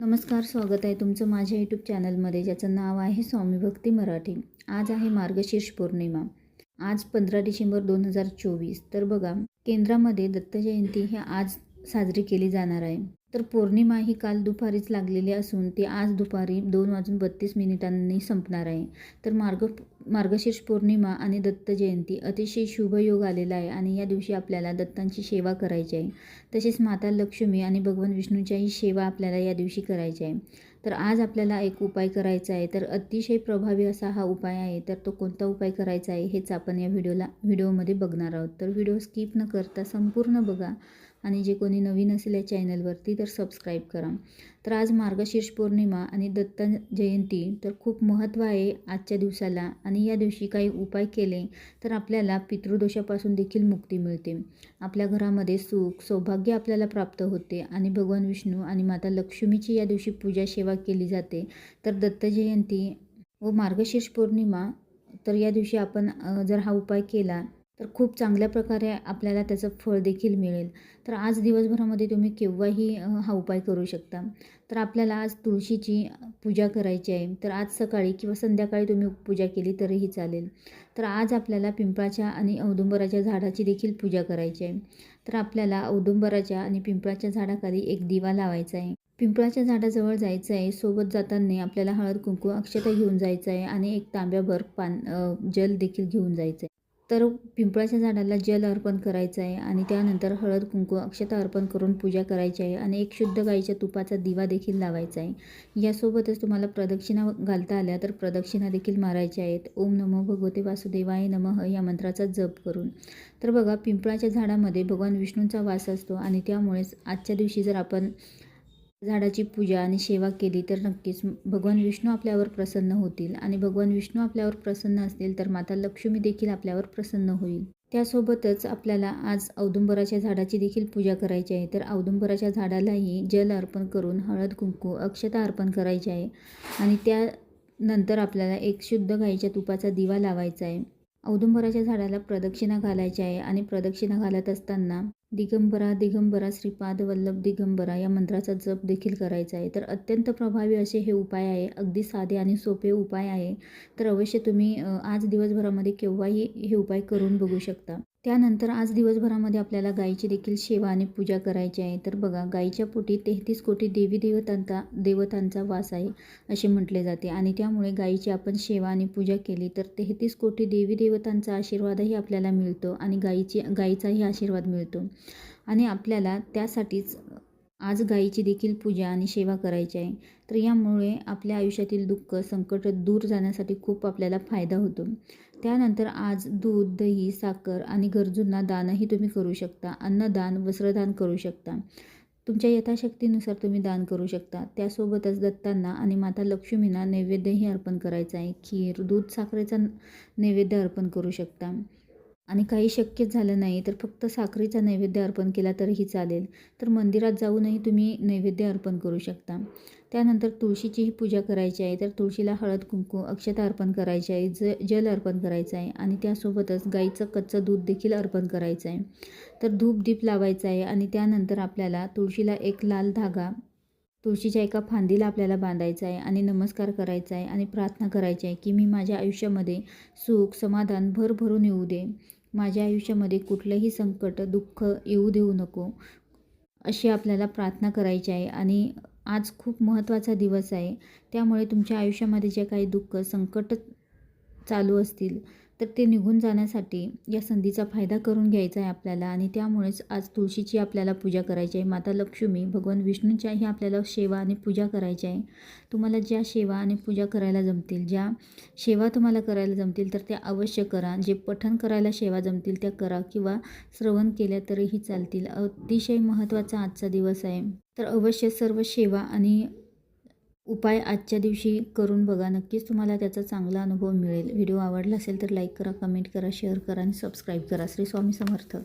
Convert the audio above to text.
नमस्कार स्वागत आहे तुमचं माझ्या यूट्यूब चॅनलमध्ये ज्याचं नाव आहे स्वामी भक्ती मराठी. आज आहे मार्गशीर्ष पौर्णिमा. आज पंधरा डिसेंबर दोन हजार चोवीस. तर बघा केंद्रामध्ये दत्त जयंती ही आज साजरी केली जाणार आहे. तर पौर्णिमा ही काल दुपारीच लागलेली असून ती आज दुपारी दोन वाजून बत्तीस मिनिटांनी संपणार आहे. तर मार्ग मार्गशीर्ष पौर्णिमा आणि दत्त जयंती अतिशय शुभयोग आलेला आहे आणि या दिवशी आपल्याला दत्तांची सेवा करायची आहे. तसेच माता लक्ष्मी आणि भगवान विष्णूच्याही सेवा आपल्याला या दिवशी करायची आहे. तर आज आपल्याला एक उपाय करायचा आहे. तर अतिशय प्रभावी असा हा उपाय आहे. तर तो कोणता उपाय करायचा आहे हेच आपण या व्हिडिओला व्हिडिओमध्ये बघणार आहोत. तर व्हिडिओ स्किप न करता संपूर्ण बघा. आणि जे कोणी नवीन असेल या चॅनलवरती तर सबस्क्राईब करा. तर आज मार्गशीर्ष पौर्णिमा आणि दत्त जयंती तर खूप महत्त्व आहे आजच्या दिवसाला आणि या दिवशी काही उपाय केले तर आपल्याला पितृदोषापासून देखील मुक्ती मिळते. आपल्या घरामध्ये सुख सौभाग्य आपल्याला प्राप्त होते आणि भगवान विष्णू आणि माता लक्ष्मीची या दिवशी पूजा सेवा केली जाते. तर दत्त जयंती व मार्गशीर्ष पौर्णिमा तर या दिवशी आपण जर हा उपाय केला तर खूप चांगल्या प्रकारे आपल्याला त्याचं फळ देखील मिळेल. तर आज दिवसभरामध्ये तुम्ही केव्हाही हा उपाय करू शकता. तर आपल्याला आज तुळशीची पूजा करायची आहे. तर आज सकाळी किंवा संध्याकाळी तुम्ही पूजा केली तरीही चालेल. तर आज आपल्याला पिंपळाच्या आणि औदुंबराच्या झाडाची देखील पूजा करायची आहे. तर आपल्याला औदुंबराच्या आणि पिंपळाच्या झाडाखाली एक दिवा लावायचा आहे. पिंपळाच्या झाडाजवळ जायचं आहे. सोबत जाताना आपल्याला हळद कुंकू अक्षता घेऊन जायचं आहे आणि एक तांब्याभर पान जल देखील घेऊन जायचं आहे. तर पिंपळाच्या झाडाला जल अर्पण करायचं आहे आणि त्यानंतर हळद कुंकू अक्षता अर्पण करून पूजा करायची आहे आणि एक शुद्ध गाईच्या तुपाचा दिवा देखील लावायचा आहे. यासोबतच तुम्हाला प्रदक्षिणा घालता आल्या तर प्रदक्षिणा देखील मारायच्या आहेत. ओम नमो भगवते वासुदेवाय नमः या मंत्राचा जप करून. तर बघा पिंपळाच्या झाडामध्ये भगवान विष्णूंचा वास असतो आणि त्यामुळेच आजच्या दिवशी जर आपण झाडाची पूजा आणि सेवा केली तर नक्कीच भगवान विष्णू आपल्यावर प्रसन्न होतील. आणि भगवान विष्णू आपल्यावर प्रसन्न असतील तर माता लक्ष्मी देखील आपल्यावर प्रसन्न होईल. त्यासोबतच आपल्याला आज औदुंबराच्या झाडाची देखील पूजा करायची आहे. तर औदुंबराच्या झाडालाही जल अर्पण करून हळद कुंकू अक्षता अर्पण करायची आहे. आणि त्यानंतर आपल्याला एक शुद्ध गाईच्या तुपाचा दिवा लावायचा आहे. औदुंबराच्या झाडाला प्रदक्षिणा घालायची आहे. आणि प्रदक्षिणा घालत असताना दिगंबरा दिगंबरा श्रीपाद वल्लभ दिगंबरा या मंत्राचा जप देखील करायचा आहे. तर अत्यंत प्रभावी असे हे उपाय आहे. अगदी साधे आणि सोपे उपाय आहे. तर अवश्य तुम्ही आज दिवसभरामध्ये केव्हाही हे उपाय करून बघू शकता. त्यानंतर आज दिवसभरामध्ये आपल्याला गायीची देखील सेवा आणि पूजा करायची आहे. तर बघा गायीच्या पोटी तेहतीस कोटी देवी देवतांचा देवतांचा वास आहे असे म्हटले जाते. आणि त्यामुळे गायीची आपण सेवा आणि पूजा केली तर तेहतीस कोटी देवी देवतांचा आशीर्वादही आपल्याला मिळतो आणि गायीची गायीचाही आशीर्वाद मिळतो. आणि आपल्याला त्यासाठीच आज गायीची देखील पूजा आणि सेवा करायची आहे. तर यामुळे आपल्या आयुष्यातील दुःख संकट दूर जाण्यासाठी खूप आपल्याला फायदा होतो. त्यानंतर आज दूध दही साखर आणि गरजूंना दानही तुम्ही करू शकता. अन्नदान वस्त्रदान करू शकता. तुमच्या यथाशक्तीनुसार तुम्ही दान करू शकता. त्यासोबतच दत्तांना आणि माता लक्ष्मींना नैवेद्यही अर्पण करायचं आहे. खीर दूध साखरेचा नैवेद्य अर्पण करू शकता. आणि काही शक्य झालं नाही तर फक्त साखरेचा नैवेद्य अर्पण केला तरीही चालेल. तर मंदिरात जाऊनही तुम्ही नैवेद्य अर्पण करू शकता. त्यानंतर तुळशीचीही पूजा करायची आहे. तर तुळशीला हळद कुंकू अक्षता अर्पण करायची आहे. ज जल अर्पण करायचं आहे. आणि त्यासोबतच गाईचं कच्चं दूध देखील अर्पण करायचं आहे. तर धूप दीप लावायचा आहे. आणि त्यानंतर आपल्याला तुळशीला एक लाल धागा तुळशीच्या एका फांदीला आपल्याला बांधायचा आहे. आणि नमस्कार करायचा आहे. आणि प्रार्थना करायची आहे की मी माझ्या आयुष्यामध्ये सुख समाधान भरभरून येऊ दे. माझ्या आयुष्यामध्ये कुठलंही संकट दुःख येऊ देऊ नको अशी आपल्याला प्रार्थना करायची आहे. आणि आज खूप महत्त्वाचा दिवस आहे. त्यामुळे तुमच्या आयुष्यामध्ये जे काही दुःख संकट चालू असतील तर ते निघून जाण्यासाठी या संधीचा फायदा करून घ्यायचा आहे आपल्याला आणि त्यामुळेच आज तुळशीची आपल्याला पूजा करायची आहे. माता लक्ष्मी भगवान विष्णूच्याही आपल्याला सेवा आणि पूजा करायची आहे. तुम्हाला ज्या सेवा आणि पूजा करायला जमतील ज्या सेवा तुम्हाला करायला जमतील तर त्या अवश्य करा. जे पठण करायला सेवा जमतील त्या करा किंवा श्रवण केल्या तरीही चालतील. अतिशय महत्त्वाचा आजचा दिवस आहे. तर अवश्य सर्व सेवा आणि उपाय आजच्या दिवशी करून बघा. नक्कीच तुम्हाला त्याचा चांगला अनुभव मिळेल. व्हिडिओ आवडला असेल तर लाईक करा कमेंट करा शेअर करा आणि सबस्क्राईब करा. श्री स्वामी समर्थ.